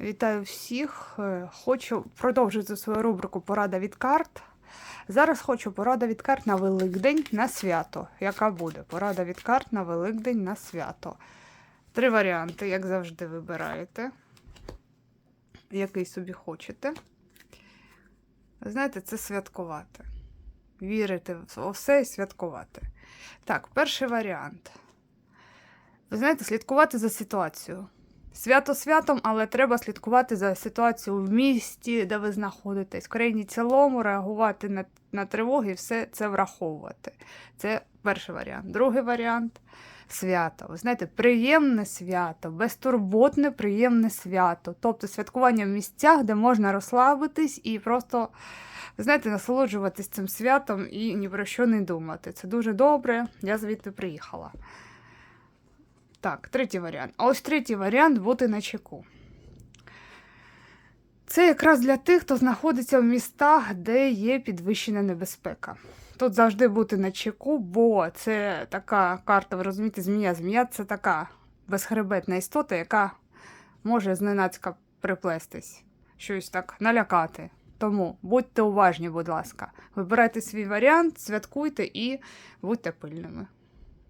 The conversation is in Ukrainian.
Вітаю всіх. Е, Хочу продовжити свою рубрику Порада від карт. Зараз хочу порада від карт на Великдень на свято. Яка буде? Порада від карт на Великдень на свято. Три варіанти, як завжди, вибираєте. Який собі хочете. Знаєте, це святкувати. Вірити в все і святкувати. Так, перший варіант. Ви знаєте, слідкувати за ситуацією. Свято святом, але треба слідкувати за ситуацією в місті, де ви знаходитесь, в країні цілому, реагувати на, на тривоги і все це враховувати. Це перший варіант. Другий варіант свято. Ви знаєте, приємне свято, безтурботне, приємне свято. Тобто святкування в місцях, де можна розслабитись і просто, знаєте, насолоджуватись цим святом і ні про що не думати. Це дуже добре. Я звідти приїхала. Так, третій варіант. А ось третій варіант бути на чеку. Це якраз для тих, хто знаходиться в містах, де є підвищена небезпека. Тут завжди бути на чеку, бо це така карта, ви розумієте, змія. Змія це така безхребетна істота, яка може зненацька приплестись, щось так налякати. Тому будьте уважні, будь ласка. Вибирайте свій варіант, святкуйте і будьте пильними.